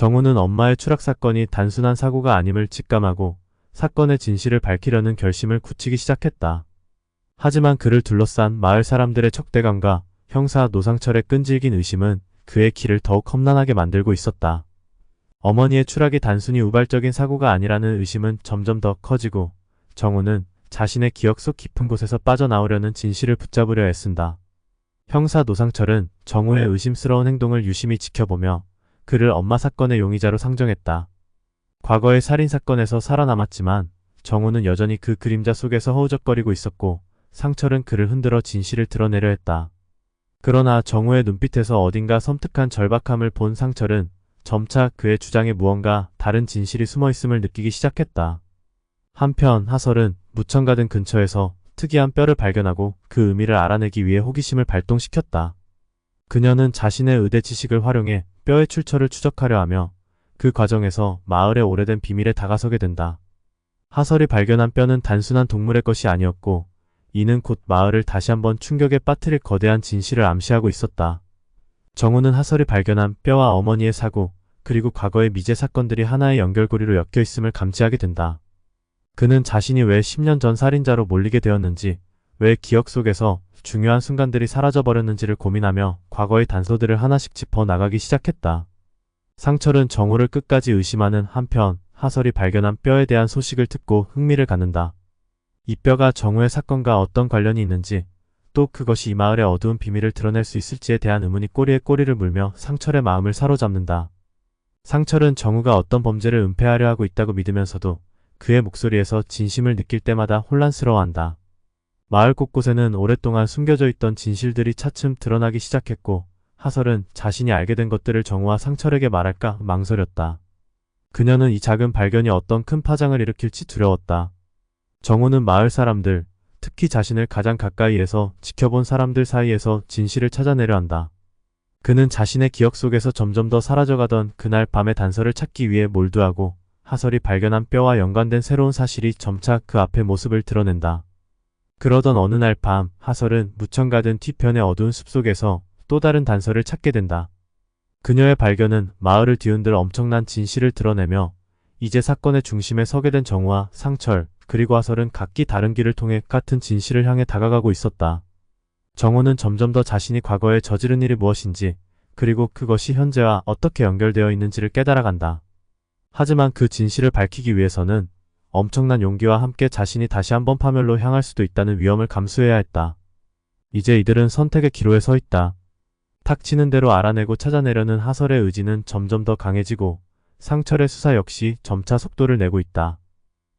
정우는 엄마의 추락 사건이 단순한 사고가 아님을 직감하고 사건의 진실을 밝히려는 결심을 굳히기 시작했다. 하지만 그를 둘러싼 마을 사람들의 척대감과 형사 노상철의 끈질긴 의심은 그의 길을 더욱 험난하게 만들고 있었다. 어머니의 추락이 단순히 우발적인 사고가 아니라는 의심은 점점 더 커지고 정우는 자신의 기억 속 깊은 곳에서 빠져나오려는 진실을 붙잡으려 애쓴다. 형사 노상철은 정우의 의심스러운 행동을 유심히 지켜보며 그를 엄마 사건의 용의자로 상정했다. 과거의 살인사건에서 살아남았지만 정우는 여전히 그 그림자 속에서 허우적거리고 있었고 상철은 그를 흔들어 진실을 드러내려 했다. 그러나 정우의 눈빛에서 어딘가 섬뜩한 절박함을 본 상철은 점차 그의 주장에 무언가 다른 진실이 숨어 있음을 느끼기 시작했다. 한편 하설은 무천가든 근처에서 특이한 뼈를 발견하고 그 의미를 알아내기 위해 호기심을 발동시켰다. 그녀는 자신의 의대 지식을 활용해 뼈의 출처를 추적하려 하며 그 과정에서 마을의 오래된 비밀에 다가서게 된다. 하설이 발견한 뼈는 단순한 동물의 것이 아니었고 이는 곧 마을을 다시 한번 충격에 빠뜨릴 거대한 진실을 암시하고 있었다. 정우는 하설이 발견한 뼈와 어머니의 사고 그리고 과거의 미제 사건들이 하나의 연결고리로 엮여 있음을 감지하게 된다. 그는 자신이 왜 10년 전 살인자로 몰리게 되었는지, 왜 기억 속에서 중요한 순간들이 사라져버렸는지를 고민하며 과거의 단서들을 하나씩 짚어 나가기 시작했다. 상철은 정우를 끝까지 의심하는 한편 하설이 발견한 뼈에 대한 소식을 듣고 흥미를 갖는다. 이 뼈가 정우의 사건과 어떤 관련이 있는지, 또 그것이 이 마을의 어두운 비밀을 드러낼 수 있을지에 대한 의문이 꼬리에 꼬리를 물며 상철의 마음을 사로잡는다. 상철은 정우가 어떤 범죄를 은폐하려 하고 있다고 믿으면서도 그의 목소리에서 진심을 느낄 때마다 혼란스러워한다. 마을 곳곳에는 오랫동안 숨겨져 있던 진실들이 차츰 드러나기 시작했고 하설은 자신이 알게 된 것들을 정우와 상철에게 말할까 망설였다. 그녀는 이 작은 발견이 어떤 큰 파장을 일으킬지 두려웠다. 정우는 마을 사람들, 특히 자신을 가장 가까이에서 지켜본 사람들 사이에서 진실을 찾아내려 한다. 그는 자신의 기억 속에서 점점 더 사라져가던 그날 밤의 단서를 찾기 위해 몰두하고 하설이 발견한 뼈와 연관된 새로운 사실이 점차 그 앞의 모습을 드러낸다. 그러던 어느 날 밤 하설은 무천 가든 뒤편의 어두운 숲속에서 또 다른 단서를 찾게 된다. 그녀의 발견은 마을을 뒤흔들 엄청난 진실을 드러내며 이제 사건의 중심에 서게 된 정우와 상철 그리고 하설은 각기 다른 길을 통해 같은 진실을 향해 다가가고 있었다. 정우는 점점 더 자신이 과거에 저지른 일이 무엇인지 그리고 그것이 현재와 어떻게 연결되어 있는지를 깨달아간다. 하지만 그 진실을 밝히기 위해서는 엄청난 용기와 함께 자신이 다시 한번 파멸로 향할 수도 있다는 위험을 감수해야 했다. 이제 이들은 선택의 기로에 서 있다. 탁 치는 대로 알아내고 찾아내려는 하설의 의지는 점점 더 강해지고 상철의 수사 역시 점차 속도를 내고 있다.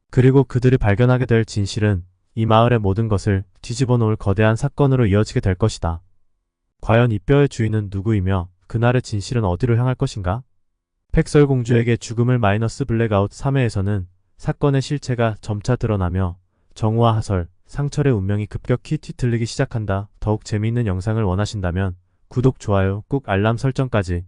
그리고 그들이 발견하게 될 진실은 이 마을의 모든 것을 뒤집어 놓을 거대한 사건으로 이어지게 될 것이다. 과연 이 뼈의 주인은 누구이며 그날의 진실은 어디로 향할 것인가? 팩설공주에게 죽음을 마이너스 블랙아웃 3회에서는 사건의 실체가 점차 드러나며 정우와 하설, 상철의 운명이 급격히 뒤틀리기 시작한다. 더욱 재미있는 영상을 원하신다면 구독, 좋아요, 꾹 알람 설정까지